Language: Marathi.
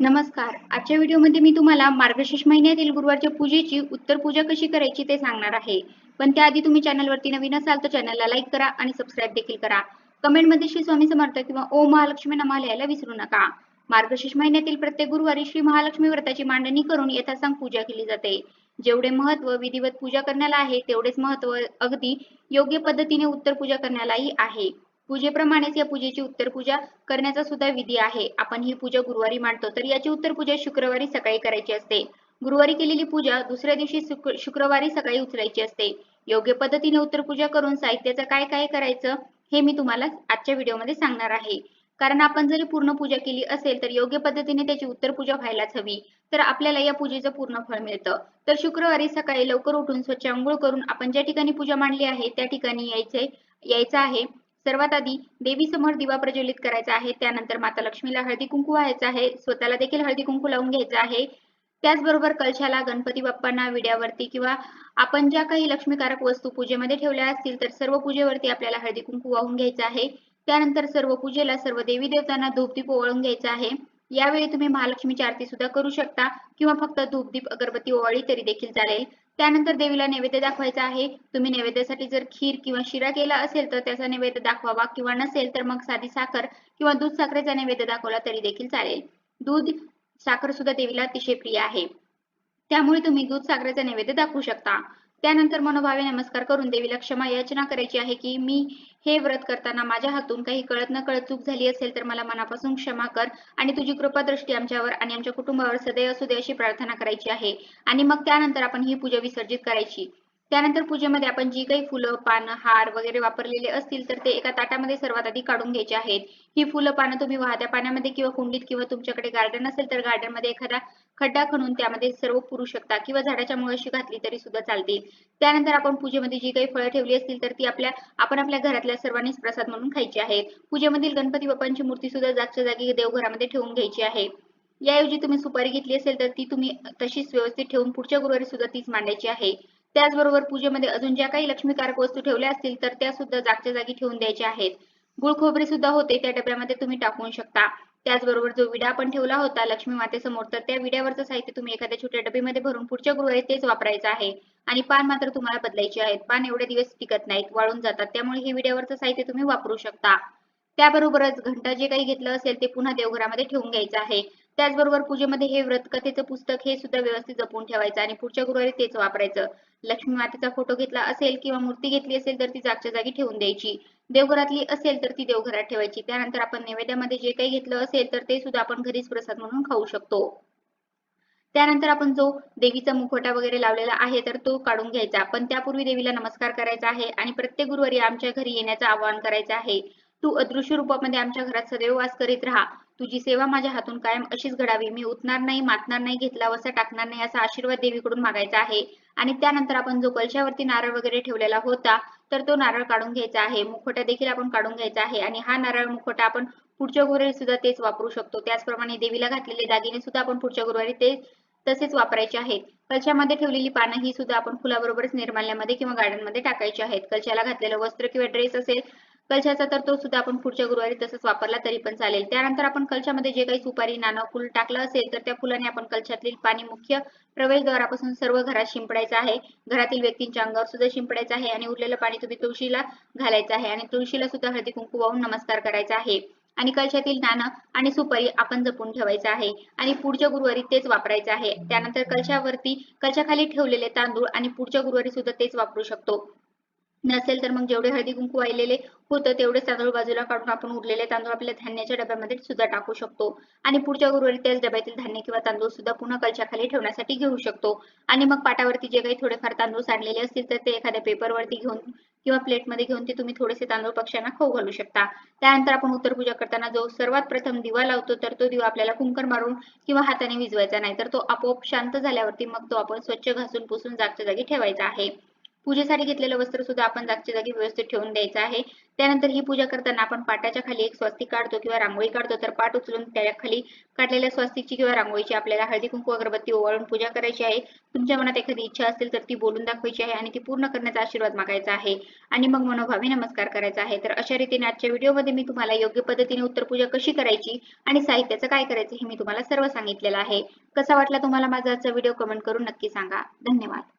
नमस्कार. आजच्या व्हिडिओमध्ये मी तुम्हाला मार्गशीर्ष महिन्यातील गुरुवारच्या पूजेची उत्तर पूजा कशी करायची ते सांगणार आहे. पण त्याआधी तुम्ही चॅनलवरती नवीन असाल तर चॅनलला लाईक करा आणि सबस्क्राईब देखील करा. कमेंटमध्ये श्री स्वामी समर्थ किंवा ओ महालक्ष्मी नमा लिहायला विसरू नका. मार्गशीर्ष महिन्यातील प्रत्येक गुरुवारी श्री महालक्ष्मी व्रताची मांडणी करून यथासांग पूजा केली जाते. जेवढे महत्त्व विधिवत पूजा करण्याला आहे तेवढेच महत्त्व अगदी योग्य पद्धतीने उत्तर पूजा करण्यालाही आहे. पूजेप्रमाणेच या पूजेची उत्तर पूजा करण्याचा सुद्धा विधी आहे. आपण ही पूजा गुरुवारी मांडतो तर याची उत्तर पूजा शुक्रवारी सकाळी करायची असते. गुरुवारी केलेली पूजा दुसऱ्या दिवशी शुक्रवारी सकाळी उचलायची असते. योग्य पद्धतीने उत्तर पूजा करून साहित्याचं काय काय करायचं हे मी तुम्हाला आजच्या व्हिडिओमध्ये सांगणार आहे. कारण आपण जरी पूर्ण पूजा केली असेल तर योग्य पद्धतीने त्याची उत्तर पूजा व्हायलाच हवी. तर आपल्याला या पूजेचं पूर्ण फळ मिळतं. तर शुक्रवारी सकाळी लवकर उठून स्वच्छ आंघोळ करून आपण ज्या ठिकाणी पूजा मांडली आहे त्या ठिकाणी यायचे यायचं आहे. सर्वात आधी देवी समोर दिवा प्रज्वलित करायचा आहे. त्यानंतर माता लक्ष्मीला हळदी कुंकू व्हायचं आहे. स्वतःला देखील हळदी कुंकू लावून घ्यायचं आहे. त्याचबरोबर कलशाला गणपती बाप्पांना विड्यावरती किंवा आपण ज्या काही लक्ष्मीकारक वस्तू पूजेमध्ये ठेवल्या असतील तर सर्व पूजेवरती आपल्याला हळदी कुंकू वाहून घ्यायचं आहे. त्यानंतर सर्व पूजेला सर्व देवी देवतांना धूपदीप ओवाळून घ्यायचा आहे. यावेळी तुम्ही महालक्ष्मीची आरती सुद्धा करू शकता किंवा फक्त धूपदीप अगरबत्ती ओवाळी तरी देखील चालेल. त्यानंतर देवीला नैवेद्य दाखवायचा आहे. तुम्ही नैवेद्यासाठी जर खीर किंवा शिरा केला असेल तर त्याचा नैवेद्य दाखवावा. किंवा नसेल तर मग साधी साखर किंवा दूध साखरेचा नैवेद्य दाखवला तरी देखील चालेल. दूध साखर सुद्धा देवीला अतिशय प्रिय आहे. त्यामुळे तुम्ही दूध साखरेचा नैवेद्य दाखवू शकता. त्यानंतर मनोभावे नमस्कार करून देवीला क्षमा याचना करायची आहे की मी हे व्रत करताना माझ्या हातून काही कळत न कळत चूक झाली असेल तर मला मनापासून क्षमा कर आणि तुझी कृपा दृष्टी आमच्यावर आणि आमच्या कुटुंबावर सदैव असू दे अशी प्रार्थना करायची आहे. आणि मग त्यानंतर आपण ही पूजा विसर्जित करायची. त्यानंतर पूजेमध्ये आपण जी काही फुलं पानं हार वगैरे वापरलेले असतील तर ते एका ताटामध्ये सर्वात आधी काढून घ्यायचे आहेत. ही फुलं पानं तुम्ही वाहत्या पाण्यामध्ये किंवा कुंडीत किंवा तुमच्याकडे गार्डन असेल तर गार्डनमध्ये एखादा खड्डा खणून त्यामध्ये सर्व पुरू शकता किंवा झाडाच्या मुळाशी घातली तरी सुद्धा चालतील. त्यानंतर आपण पूजेमध्ये जी काही फळं ठेवली असतील तर ती आपल्या आपण आपल्या घरातल्या सर्वांनीच प्रसाद म्हणून खायची आहेत. पूजेमधील गणपती बाप्पांची मूर्ती सुद्धा जागच्या जागी देवघरामध्ये ठेवून घ्यायची आहे. याऐवजी तुम्ही सुपारी घेतली असेल तर ती तुम्ही तशीच व्यवस्थित ठेवून पुढच्या गुरुवारी सुद्धा तीच मांडायची आहे. त्याचबरोबर पूजेमध्ये अजून ज्या काही लक्ष्मीकारक वस्तू ठेवल्या असतील तर त्या सुद्धा जागच्या जागी ठेवून द्यायच्या आहेत. गुळ खोबरे सुद्धा होते त्या डब्यामध्ये तुम्ही टाकून शकता. त्याचबरोबर जो विडा आपण ठेवला होता लक्ष्मी मातेसमोर तर त्या विड्यावरचं साहित्य तुम्ही एखाद्या छोट्या डबीमध्ये भरून पुढच्या गृहात तेच वापरायचं आहे. आणि पान मात्र तुम्हाला बदलायचे आहेत. पान एवढे दिवस टिकत नाहीत वाळून जातात. त्यामुळे हे विड्यावरचं साहित्य तुम्ही वापरू शकता. त्याबरोबरच घंटा जे काही घेतलं असेल ते पुन्हा देवघरामध्ये ठेवून घ्यायचं आहे. त्याचबरोबर पूजेमध्ये हे व्रतकथेचं पुस्तक हे सुद्धा व्यवस्थित जपून ठेवायचं आणि पुढच्या गुरुवारी तेच वापरायचं. लक्ष्मी मातेचा फोटो घेतला असेल किंवा मूर्ती घेतली असेल तर ती जागच्या जागी ठेवून द्यायची. देवघरातली असेल तर ती देवघरात ठेवायची. त्यानंतर आपण नैवेद्यामध्ये जे काही घेतलं असेल तर ते सुद्धा आपण घरीच प्रसाद म्हणून खाऊ शकतो. त्यानंतर आपण जो देवीचा मुखवटा वगैरे लावलेला आहे तर तो काढून घ्यायचा. पण त्यापूर्वी देवीला नमस्कार करायचा आहे आणि प्रत्येक गुरुवारी आमच्या घरी येण्याचं आवाहन करायचं आहे. तू अदृश्य रूपामध्ये आमच्या घरात सदैव वास करीत राहा. तुझी सेवा माझ्या हातून कायम अशीच घडावी. मी उतणार नाही मातणार नाही घेतला वसा टाकणार नाही असा आशीर्वाद देवीकडून मागायचा आहे. आणि त्यानंतर आपण जो कलशावरती नारळ वगैरे ठेवलेला होता तर तो नारळ काढून घ्यायचा आहे. मुखोटा देखील आपण काढून घ्यायचा आहे. आणि हा नारळ मुखोटा आपण पुढच्या गुरुवारी सुद्धा तेच वापरू शकतो. त्याचप्रमाणे देवीला घातलेले दागिने सुद्धा आपण पुढच्या गुरुवारी ते तसेच वापरायचे आहेत. कलशामध्ये ठेवलेली पानं ही सुद्धा आपण फुलाबरोबरच निर्माल्यामध्ये किंवा गार्डनमध्ये टाकायची आहेत. कलशाला घातलेलं वस्त्र किंवा ड्रेस असेल कलशाचा तर तो सुद्धा आपण पुढच्या गुरुवारी तसंच वापरला तरी पण चालेल. त्यानंतर आपण कलशामध्ये जे काही सुपारी नाणं फुल टाकलं असेल तर त्या फुलाने आपण कलशातील पाणी मुख्य प्रवेशद्वारापासून सर्व घरात शिंपडायचं आहे. घरातील व्यक्तींच्या अंगावर सुद्धा शिंपडायचं आहे आणि उरलेलं पाणी तुम्ही तुळशीला घालायचं आहे आणि तुळशीला सुद्धा हळदी कुंकू वाहून नमस्कार करायचा आहे. आणि कलशातील नाणं आणि सुपारी आपण जपून ठेवायचं आहे आणि पुढच्या गुरुवारी तेच वापरायचं आहे. त्यानंतर कलशावरती कलशाखाली ठेवलेले तांदूळ आणि पुढच्या गुरुवारी सुद्धा तेच वापरू शकतो. नसेल तर मग जेवढे हळदी कुंकू वाहिलेले होतं तेवढे तांदूळ बाजूला काढून आपण उरलेले तांदूळ आपल्या धान्याच्या डब्यामध्ये सुद्धा टाकू शकतो. आणि पुढच्या गुरुवारी त्याच डब्यातील धान्य किंवा तांदूळ सुद्धा पुन्हा कलशाखाली ठेवण्यासाठी घेऊ शकतो. आणि मग पाटावरती जे काही थोडेफार तांदूळ सांडलेले असतील तर ते एखाद्या पेपरवरती घेऊन किंवा प्लेटमध्ये घेऊन ते तुम्ही थोडेसे तांदूळ पक्ष्यांना खाऊ घालू शकता. त्यानंतर आपण उत्तर पूजा करताना जो सर्वात प्रथम दिवा लावतो तर तो दिवा आपल्याला कुंकर मारून किंवा हाताने विजवायचा नाही तर तो आपोआप शांत झाल्यावरती मग तो आपण स्वच्छ घासून पुसून जागच्या जागी ठेवायचा आहे. पूजेसाठी घेतलेलं वस्त्र सुद्धा आपण जागच्या जागी व्यवस्थित ठेवून द्यायचं आहे. त्यानंतर ही पूजा करताना आपण पाटाच्या खाली एक स्वस्तिक काढतो किंवा रांगोळी काढतो. तर पाट उचलून त्याच्याखाली काढलेल्या स्वस्तिकची किंवा रांगोळीची आपल्याला हळदी कुंकू अगरबत्ती ओवाळून पूजा करायची आहे. तुमच्या मनात एखादी इच्छा असेल तर ती बोलून दाखवायची आहे आणि ती पूर्ण करण्याचा आशीर्वाद मागायचा आहे. आणि मग मनोभावे नमस्कार करायचा आहे. तर अशा रीतीने आजच्या व्हिडिओमध्ये मी तुम्हाला योग्य पद्धतीने उत्तर पूजा कशी करायची आणि साहित्याचं काय करायचं हे मी तुम्हाला सर्व सांगितलेलं आहे. कसा वाटला तुम्हाला माझा आजचा व्हिडिओ कमेंट करून नक्की सांगा. धन्यवाद.